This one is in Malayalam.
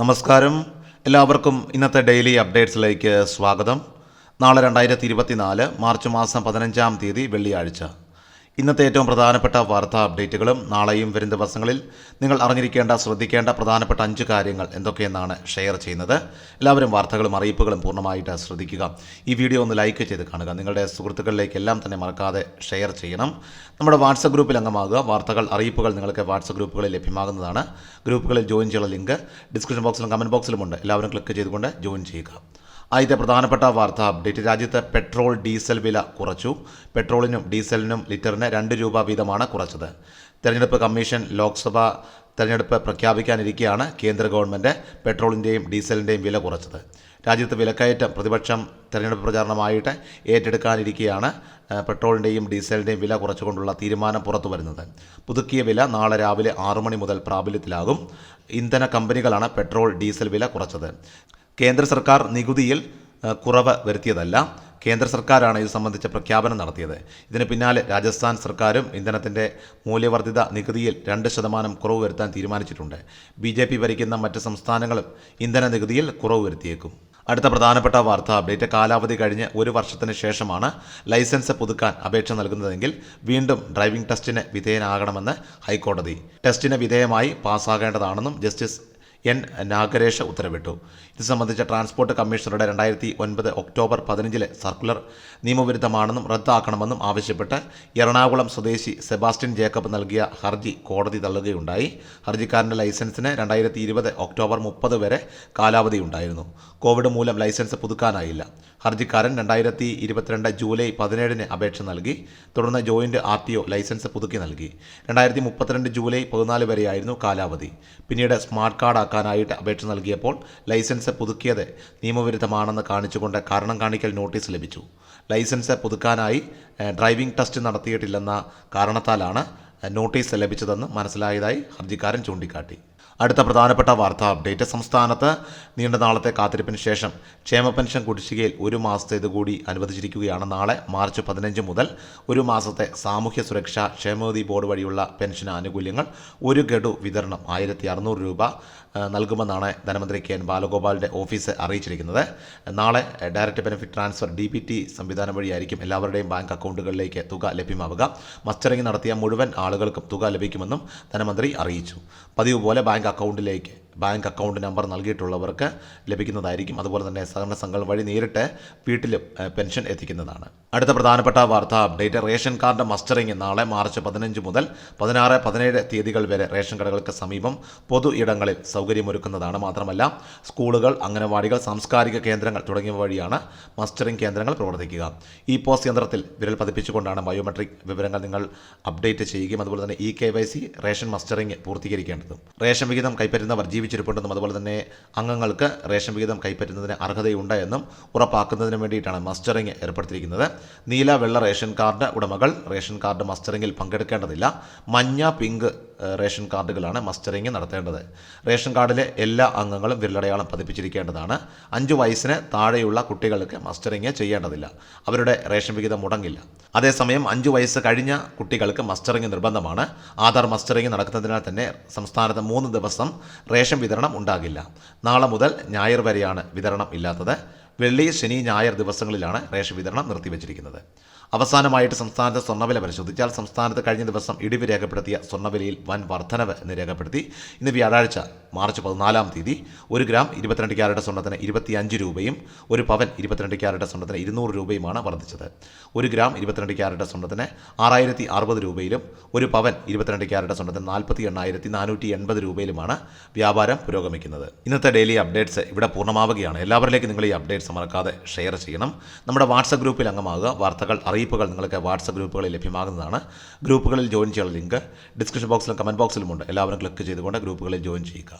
നമസ്കാരം. എല്ലാവർക്കും ഇന്നത്തെ ഡെയിലി അപ്ഡേറ്റ്സിലേക്ക് സ്വാഗതം. നാളെ രണ്ടായിരത്തി ഇരുപത്തിനാല് മാർച്ച് മാസം പതിനഞ്ചാം തീയതി വെള്ളിയാഴ്ച. ഇന്നത്തെ ഏറ്റവും പ്രധാനപ്പെട്ട വാർത്താ അപ്ഡേറ്റുകളും നാളെയും വരും ദിവസങ്ങളിൽ നിങ്ങൾ അറിഞ്ഞിരിക്കേണ്ട ശ്രദ്ധിക്കേണ്ട പ്രധാനപ്പെട്ട അഞ്ച് കാര്യങ്ങൾ എന്തൊക്കെയെന്നാണ് ഷെയർ ചെയ്യുന്നത്. എല്ലാവരും വാർത്തകളും അറിയിപ്പുകളും പൂർണമായിട്ട് ശ്രദ്ധിക്കുക. ഈ വീഡിയോ ഒന്ന് ലൈക്ക് ചെയ്ത് കാണുക. നിങ്ങളുടെ സുഹൃത്തുക്കളിലേക്ക് എല്ലാം തന്നെ മറക്കാതെ ഷെയർ ചെയ്യണം. നമ്മുടെ വാട്സപ്പ് ഗ്രൂപ്പിൽ അംഗമാകുക. വാർത്തകൾ അറിയിപ്പുകൾ നിങ്ങൾക്ക് വാട്സപ്പ് ഗ്രൂപ്പുകളിൽ ലഭ്യമാകുന്നതാണ്. ഗ്രൂപ്പുകളിൽ ജോയിൻ ചെയ്യാനുള്ള ലിങ്ക് ഡിസ്ക്രിപ്ഷൻ ബോക്സിലും കമന്റ് ബോക്സിലുമുണ്ട്. എല്ലാവരും ക്ലിക്ക് ചെയ്തുകൊണ്ട് ജോയിൻ ചെയ്യുക. ആദ്യത്തെ പ്രധാനപ്പെട്ട വാർത്താ. അപ്ഡേറ്റ് രാജ്യത്ത് പെട്രോൾ ഡീസൽ വില കുറച്ചു. പെട്രോളിനും ഡീസലിനും ലിറ്ററിന് രണ്ട് രൂപ വീതമാണ് കുറച്ചത്. തെരഞ്ഞെടുപ്പ് കമ്മീഷൻ ലോക്സഭ തെരഞ്ഞെടുപ്പ് പ്രഖ്യാപിക്കാനിരിക്കെയാണ് കേന്ദ്ര ഗവൺമെന്റ് പെട്രോളിന്റെയും ഡീസലിന്റെയും വില കുറച്ചത്. രാജ്യത്ത് വിലക്കയറ്റം പ്രതിപക്ഷം തെരഞ്ഞെടുപ്പ് പ്രചാരണമായിട്ട് ഏറ്റെടുക്കാനിരിക്കെയാണ് പെട്രോളിന്റെയും ഡീസലിന്റെയും വില കുറച്ചുകൊണ്ടുള്ള തീരുമാനം പുറത്തു വരുന്നത് പുതുക്കിയ വില നാളെ രാവിലെ ആറു മണി മുതൽ പ്രാബല്യത്തിലാകും. ഇന്ധന കമ്പനികളാണ് പെട്രോൾ ഡീസൽ വില കുറച്ചത്. കേന്ദ്ര സർക്കാർ നികുതിയിൽ കുറവ് വരുത്തിയതല്ല. കേന്ദ്ര സർക്കാരാണ് ഇത് സംബന്ധിച്ച പ്രഖ്യാപനം നടത്തിയത്. ഇതിന് പിന്നാലെ രാജസ്ഥാൻ സർക്കാരും ഇന്ധനത്തിന്റെ മൂല്യവർദ്ധിത നികുതിയിൽ രണ്ട് ശതമാനം കുറവ് വരുത്താൻ തീരുമാനിച്ചിട്ടുണ്ട്. ബി ജെ പി ഭരിക്കുന്ന മറ്റ് സംസ്ഥാനങ്ങളും ഇന്ധന നികുതിയിൽ കുറവ് വരുത്തിയേക്കും. അടുത്ത പ്രധാനപ്പെട്ട വാർത്താ അപ്ഡേറ്റ് കാലാവധി കഴിഞ്ഞ് ഒരു വർഷത്തിന് ശേഷമാണ് ലൈസൻസ് പുതുക്കാൻ അപേക്ഷ നൽകുന്നതെങ്കിൽ വീണ്ടും ഡ്രൈവിംഗ് ടെസ്റ്റിന് വിധേയനാകണമെന്ന് ഹൈക്കോടതി. ടെസ്റ്റിന് വിധേയമായി പാസ്സാകേണ്ടതാണെന്നും ജസ്റ്റിസ് എൻ നാഗരേഷ് ഉത്തരവിട്ടു. ഇത് സംബന്ധിച്ച ട്രാൻസ്പോർട്ട് കമ്മീഷണറുടെ രണ്ടായിരത്തി ഒൻപത് ഒക്ടോബർ പതിനഞ്ചിലെ സർക്കുലർ നിയമവിരുദ്ധമാണെന്നും റദ്ദാക്കണമെന്നും ആവശ്യപ്പെട്ട് എറണാകുളം സ്വദേശി സെബാസ്റ്റ്യൻ ജേക്കബ് നൽകിയ ഹർജി കോടതി തള്ളുകയുണ്ടായി. ഹർജിക്കാരന്റെ ലൈസൻസിന് രണ്ടായിരത്തി ഇരുപത് ഒക്ടോബർ മുപ്പത് വരെ കാലാവധിയുണ്ടായിരുന്നു. കോവിഡ് മൂലം ലൈസൻസ് പുതുക്കാനായില്ല. ഹർജിക്കാരൻ രണ്ടായിരത്തി ഇരുപത്തിരണ്ട് ജൂലൈ പതിനേഴിന് അപേക്ഷ നൽകി. തുടർന്ന് joint R T O licence പുതുക്കി നൽകി. രണ്ടായിരത്തി മുപ്പത്തിരണ്ട് ജൂലൈ പതിനാല് വരെയായിരുന്നു കാലാവധി. പിന്നീട് സ്മാർട്ട് കാർഡ് ആക്കാനായിട്ട് അപേക്ഷ നൽകിയപ്പോൾ ലൈസൻസ് പുതുക്കിയത് നിയമവിരുദ്ധമാണെന്ന് കാണിച്ചുകൊണ്ട് കാരണം കാണിക്കൽ നോട്ടീസ് ലഭിച്ചു. ലൈസൻസ് പുതുക്കാനായി ഡ്രൈവിംഗ് ടെസ്റ്റ് നടത്തിയിട്ടില്ലെന്ന കാരണത്താലാണ് നോട്ടീസ് ലഭിച്ചതെന്ന് മനസ്സിലായതായി ഹർജിക്കാരൻ ചൂണ്ടിക്കാട്ടി. അടുത്ത പ്രധാനപ്പെട്ട വാർത്താ. അപ്ഡേറ്റ് സംസ്ഥാനത്ത് നീണ്ട നാളത്തെ കാത്തിരിപ്പിന് ശേഷം ക്ഷേമ പെൻഷൻ കുടിശ്ശികയിൽ ഒരു മാസത്തേത് കൂടി അനുവദിച്ചിരിക്കുകയാണ്. നാളെ മാർച്ച് പതിനഞ്ച് മുതൽ ഒരു മാസത്തെ സാമൂഹ്യ സുരക്ഷാ ക്ഷേമനിധി ബോർഡ് വഴിയുള്ള പെൻഷൻ ആനുകൂല്യങ്ങൾ ഒരു ഗഡു വിതരണം ആയിരത്തി അറുന്നൂറ് രൂപ നൽകുമെന്നാണ് ധനമന്ത്രി കെ എൻ ബാലഗോപാലിന്റെ ഓഫീസ് അറിയിച്ചിരിക്കുന്നത്. നാളെ direct benefit transfer D B T സംവിധാനം വഴിയായിരിക്കും എല്ലാവരുടെയും ബാങ്ക് അക്കൗണ്ടുകളിലേക്ക് തുക ലഭ്യമാവുക. മസ്റ്ററിംഗ് നടത്തിയ മുഴുവൻ ആളുകൾക്കും തുക ലഭിക്കുമെന്നും ധനമന്ത്രി അറിയിച്ചു. പതിവ് പോലെ ബാങ്ക് അക്കൗണ്ടിലേക്ക് ബാങ്ക് അക്കൗണ്ട് നമ്പർ നൽകിയിട്ടുള്ളവർക്ക് ലഭിക്കുന്നതായിരിക്കും. അതുപോലെ തന്നെ സഹകരണ സംഘം വഴി നേരിട്ട് വീട്ടിലും പെൻഷൻ എത്തിക്കുന്നതാണ്. അടുത്ത പ്രധാനപ്പെട്ട വാർത്താ അപ്ഡേറ്റ് റേഷൻ കാർഡ് മസ്റ്ററിംഗ് നാളെ മാർച്ച് പതിനഞ്ച് മുതൽ പതിനാറ് പതിനേഴ് തീയതികൾ വരെ റേഷൻ കടകൾക്ക് സമീപം പൊതു ഇടങ്ങളിൽ സൗകര്യമൊരുക്കുന്നതാണ്. മാത്രമല്ല സ്കൂളുകൾ അംഗനവാടികൾ സാംസ്കാരിക കേന്ദ്രങ്ങൾ തുടങ്ങിയവ വഴിയാണ് മസ്റ്ററിംഗ് കേന്ദ്രങ്ങൾ പ്രവർത്തിക്കുക. ഈ പോസ്റ്റ് യന്ത്രത്തിൽ വിരൽ പതിപ്പിച്ചുകൊണ്ടാണ് ബയോമെട്രിക് വിവരങ്ങൾ നിങ്ങൾ അപ്ഡേറ്റ് ചെയ്യുകയും അതുപോലെ തന്നെ ഇ കെ റേഷൻ മസ്റ്ററിംഗ് പൂർത്തീകരിക്കേണ്ടതും. റേഷൻ വിഹിതം കൈപ്പറ്റുന്നവർ ജീവിച്ചിരിപ്പുണ്ടെന്നും അതുപോലെ തന്നെ അംഗങ്ങൾക്ക് റേഷൻ വിഹിതം കൈപ്പറ്റുന്നതിന് അർഹതയുണ്ട് എന്നും ഉറപ്പാക്കുന്നതിന് വേണ്ടിയിട്ടാണ് മസ്റ്ററിംഗ് ഏർപ്പെടുത്തിയിരിക്കുന്നത്. നീല വെള്ള റേഷൻ കാർഡ് ഉടമകൾ റേഷൻ കാർഡ് മസ്റ്ററിംഗിൽ പങ്കെടുക്കേണ്ടതില്ല. മഞ്ഞ പിങ്ക് റേഷൻ കാർഡുകളാണ് മസ്റ്ററിംഗ് നടത്തേണ്ടത്. റേഷൻ കാർഡിലെ എല്ലാ അംഗങ്ങളും വിരലടയാളം പതിപ്പിച്ചിരിക്കേണ്ടതാണ്. അഞ്ച് വയസ്സിന് താഴെയുള്ള കുട്ടികൾക്ക് മസ്റ്ററിംഗ് ചെയ്യേണ്ടതില്ല. അവരുടെ റേഷൻ വിഹിതം മുടങ്ങില്ല. അതേസമയം അഞ്ച് വയസ്സ് കഴിഞ്ഞ കുട്ടികൾക്ക് മസ്റ്ററിംഗ് നിർബന്ധമാണ്. ആധാർ മസ്റ്ററിംഗ് നടക്കുന്നതിനാൽ തന്നെ സംസ്ഥാനത്ത് മൂന്ന് ദിവസം റേഷൻ വിതരണം ഉണ്ടാകില്ല. നാളെ മുതൽ ഞായർ വരെയാണ് വിതരണം ഇല്ലാത്തത്. വെള്ളി ശനി ഞായർ ദിവസങ്ങളിലാണ് റേഷൻ വിതരണം നിർത്തിവച്ചിരിക്കുന്നത്. അവസാനമായിട്ട് സംസ്ഥാനത്തെ സ്വർണവില പരിശോധിച്ചാൽ സംസ്ഥാനത്ത് കഴിഞ്ഞ ദിവസം ഇടിവ് രേഖപ്പെടുത്തിയ സ്വർണവിലയിൽ വൻ വർധനവ് രേഖപ്പെടുത്തി. ഇന്ന് വ്യാഴാഴ്ച മാർച്ച് പതിനാലാം തീയതി ഒരു ഗ്രാം ഇരുപത്തിരണ്ട് ക്യാരറ്റ് സ്വർണത്തിന് ഇരുപത്തിയഞ്ച് രൂപയും ഒരു പവൻ ഇരുപത്തിരണ്ട് ക്യാരറ്റ് സ്വർണത്തിന് ഇരുന്നൂറ് രൂപയുമാണ് വർദ്ധിച്ചത്. ഒരു ഗ്രാം ഇരുപത്തിരണ്ട് ക്യാരറ്റ് സ്വർണത്തിന് ആറായിരത്തി അറുപത് രൂപയിലും ഒരു പവൻ ഇരുപത്തിരണ്ട് ക്യാരറ്റ് സ്വർണത്തിന് നാൽപ്പത്തി എണ്ണായിരത്തി നാനൂറ്റി എൺപത് രൂപയിലുമാണ് വ്യാപാരം പുരോഗമിക്കുന്നത്. ഇന്നത്തെ ഡെയിലി അപ്ഡേറ്റ്സ് ഇവിടെ പൂർണമാവുകയാണ്. എല്ലാവരിലേക്കും നിങ്ങൾ ഈ അപ്ഡേറ്റ്സ് മറക്കാതെ ഷെയർ ചെയ്യണം. നമ്മുടെ വാട്സപ്പ് ഗ്രൂപ്പിൽ അംഗമാകുക. വാർത്തകൾ അറിയിപ്പുകൾ നിങ്ങൾക്ക് വാട്സപ്പ് ഗ്രൂപ്പുകളിൽ ലഭ്യമാകുന്നതാണ്. ഗ്രൂപ്പുകളിൽ ജോയിൻ ചെയ്യാനുള്ള ലിങ്ക് ഡിസ്ക്രിപ്ഷൻ ബോക്സിലും കമന്റ് ബോക്സിലുമുണ്ട്. എല്ലാവരും ക്ലിക്ക് ചെയ്തുകൊണ്ട് ഗ്രൂപ്പുകളിൽ ജോയിൻ ചെയ്യുക.